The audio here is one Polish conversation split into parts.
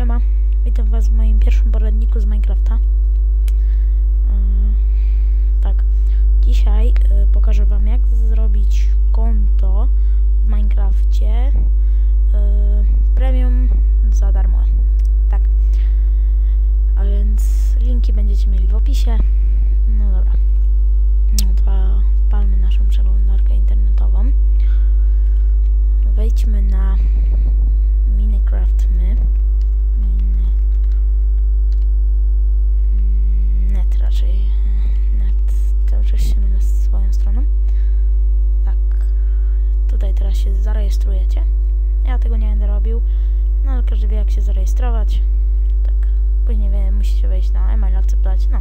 Siema, witam was w moim pierwszym poradniku z Minecrafta. Yy, tak, dzisiaj yy, pokażę wam jak zrobić konto w Minecrafcie yy, premium za darmo. Tak, a więc linki będziecie mieli w opisie. No dobra, no palmy naszą przeglądarkę internetową. Wejdźmy na Minecraft My. Się zarejestrujecie. Ja tego nie będę robił. No ale każdy wie jak się zarejestrować. Tak. Później wie, musicie wejść na e-mail, akceptować. No.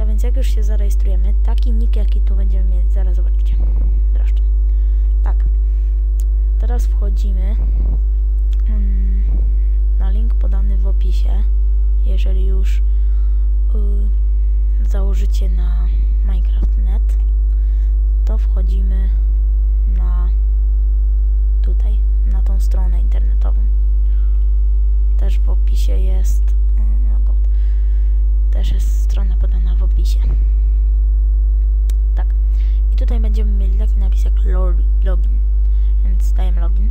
A więc jak już się zarejestrujemy, taki nick jaki tu będziemy mieli, zaraz zobaczycie. Zresztą. Tak. Teraz wchodzimy mm, na link podany w opisie. Jeżeli już y, założycie na Minecraft.net, to wchodzimy na tutaj, na tą stronę internetową. Też w opisie jest logout. też jest strona podana w opisie. Tak. I tutaj będziemy mieli taki napis jak log- login więc dajemy login.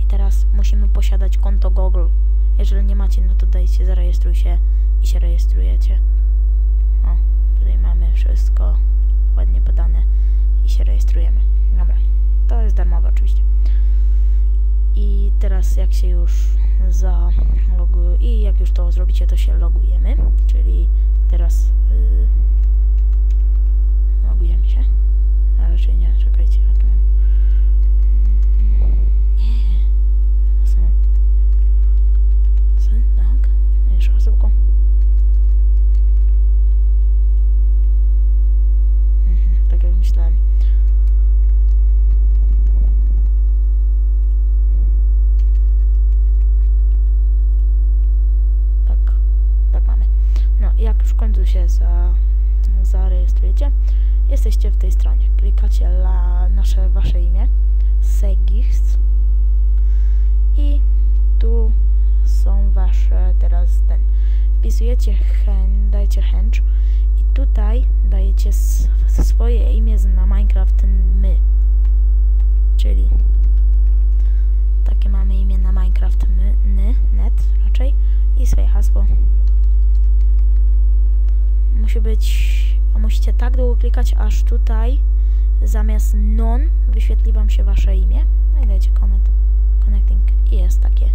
I teraz musimy posiadać konto Google. Jeżeli nie macie, no to dajcie, zarejestruj się i się rejestrujecie. O, tutaj mamy wszystko ładnie podane i się rejestrujemy. Dobra, to jest darmowe oczywiście. I teraz jak się już zaloguje i jak już to zrobicie, to się logujemy, czyli teraz yy, logujemy się. A raczej nie, czekajcie, ja końcu się za, zarejestrujecie, jesteście w tej stronie. Klikacie na nasze, wasze imię, Segix i tu są wasze teraz ten. Wpisujecie hen, dajcie chęć i tutaj dajecie swoje imię na Minecraft my. Czyli takie mamy imię na Minecraft my, net raczej i swoje hasło. Musi być, a musicie tak długo klikać, aż tutaj zamiast non wyświetli wam się wasze imię. No i dajcie connect, connecting i jest takie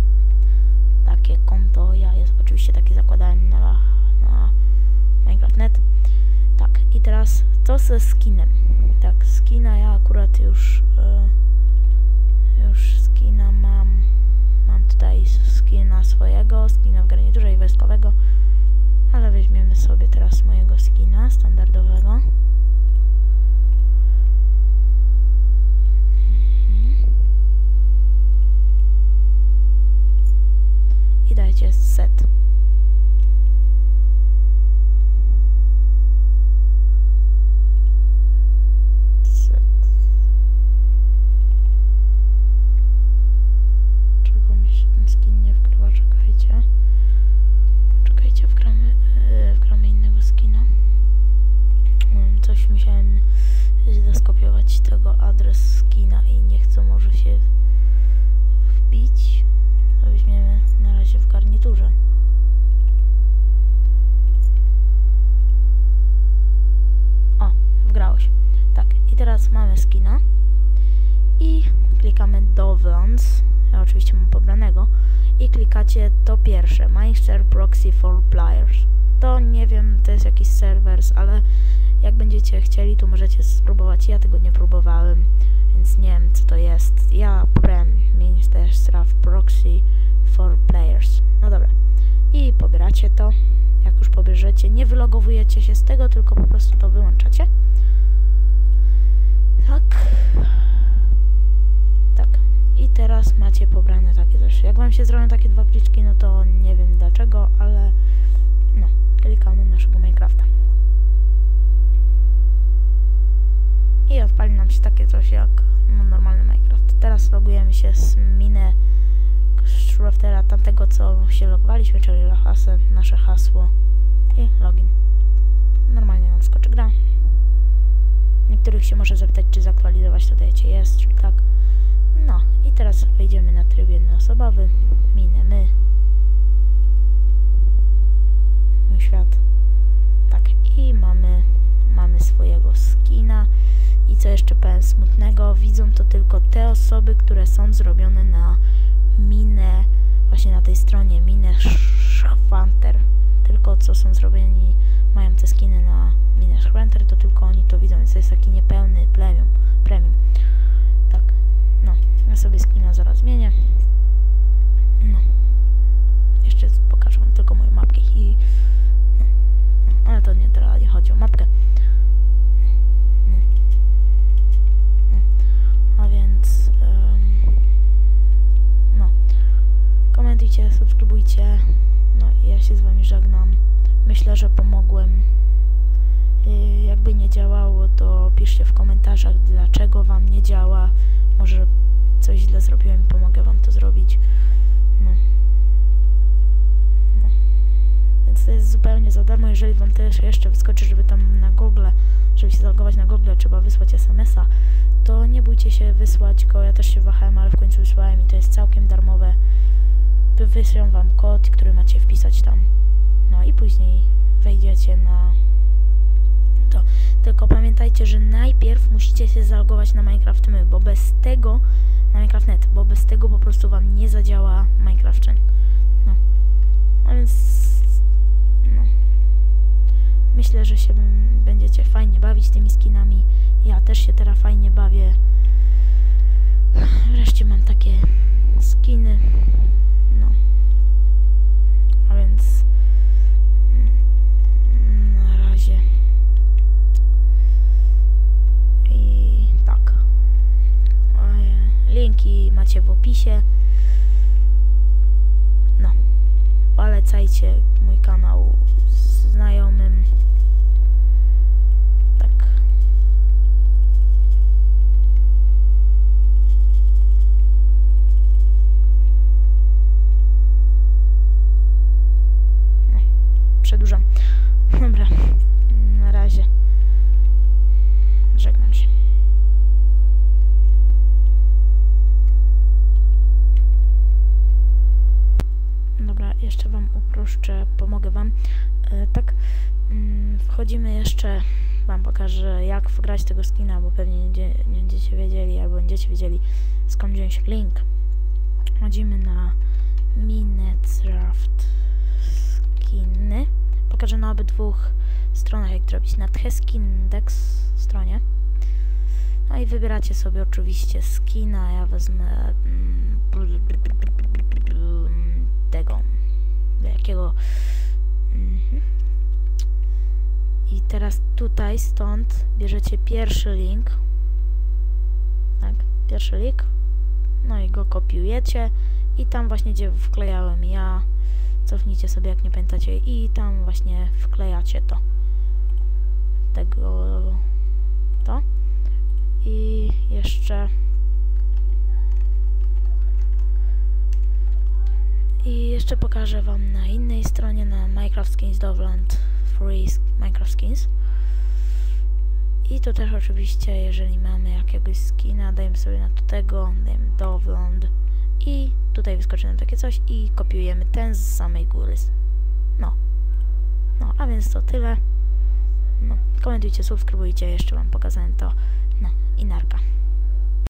takie konto. Ja jest oczywiście takie zakładałem na, na Minecraft.net. Tak, i teraz co ze skinem? Tak, skina ja akurat już y, już skina mam mam tutaj skina swojego, skina w garniturze i wojskowego, ale weźmiemy sobie teraz mojego skina standardowego. Oczywiście mam pobranego. I klikacie to pierwsze. Meister Proxy for Players. To nie wiem, to jest jakiś serwers, ale jak będziecie chcieli, to możecie spróbować. Ja tego nie próbowałem, więc nie wiem co to jest. Ja prem Minister of Proxy for Players. No dobra. I pobieracie to. Jak już pobierzecie, nie wylogowujecie się z tego, tylko po prostu to wyłączacie. Tak. Teraz macie pobrane takie też. Jak wam się zrobią takie dwa pliczki, no to nie wiem dlaczego, ale no, klikamy naszego Minecrafta. I odpali nam się takie coś jak no, normalny Minecraft. Teraz logujemy się z Mine Shroftera, tamtego co się logowaliśmy, czyli nasze hasło i login. Normalnie nam skoczy gra. Niektórych się może zapytać, czy zaktualizować, to dajecie jest, czyli tak. No i teraz wejdziemy na tryb jednoosobowy, minę my, mój świat. Tak, i mamy, mamy swojego skina. I co jeszcze powiem smutnego, widzą to tylko te osoby, które są zrobione na minę, właśnie na tej stronie, minę Schwanter. Tylko co są zrobieni, mają te skiny na minę Schwanter, to tylko oni to widzą, więc to jest taki niepełny premium. premium. No, ja sobie skina zaraz zmienię. No, jeszcze pokażę wam tylko moją mapkę i... No, no, ale to nie teraz nie chodzi o mapkę. A więc no komentujcie, subskrybujcie. No i ja się z wami żegnam. Myślę, że pomogłem. Y, jakby nie działało, to piszcie w komentarzach, dlaczego wam nie działa. Może coś źle zrobiłem i pomogę wam to zrobić. No. no. Więc to jest zupełnie za darmo. Jeżeli wam też jeszcze wyskoczy, żeby tam na Google, żeby się zalogować na Google, trzeba wysłać SMS-a, to nie bójcie się wysłać go. Ja też się wahałem, ale w końcu wysłałem i to jest całkiem darmowe. Wyślę wam kod, który macie wpisać tam. No i później wejdziecie na pamiętajcie, że najpierw musicie się zalogować na Minecraft My, bo bez tego, na Minecraft.net, bo bez tego po prostu wam nie zadziała Minecraft. No. A więc no. Myślę, że się będziecie fajnie bawić tymi skinami. Ja też się teraz fajnie bawię. Wreszcie mam takie skiny. No. A więc macie w opisie. No. Polecajcie mój kanał znajomym. Jeszcze wam uproszczę, pomogę wam. E, tak, mm, wchodzimy jeszcze, wam pokażę jak wgrać tego skina, bo pewnie nie, nie będziecie wiedzieli, albo będziecie wiedzieli skąd wziąć link. Wchodzimy na Minecraft skiny. Pokażę na obydwu stronach jak to robić. Na Tcheskindex stronie. No i wybieracie sobie oczywiście skina. Ja wezmę mm, tego jakiego mhm. i teraz tutaj stąd bierzecie pierwszy link. Tak, pierwszy link. No i go kopiujecie. I tam właśnie gdzie wklejałem ja cofnijcie sobie jak nie pamiętacie. I tam właśnie wklejacie to. Tego to. I jeszcze jeszcze pokażę Wam na innej stronie, na Minecraft Skins Dovland Free Minecraft Skins. I to też oczywiście, jeżeli mamy jakiegoś skina, dajemy sobie na to tego, dajemy Dovland i tutaj wyskoczy nam takie coś i kopiujemy ten z samej góry. No. No, a więc to tyle. No, komentujcie, subskrybujcie, jeszcze Wam pokazałem to. No, i narka.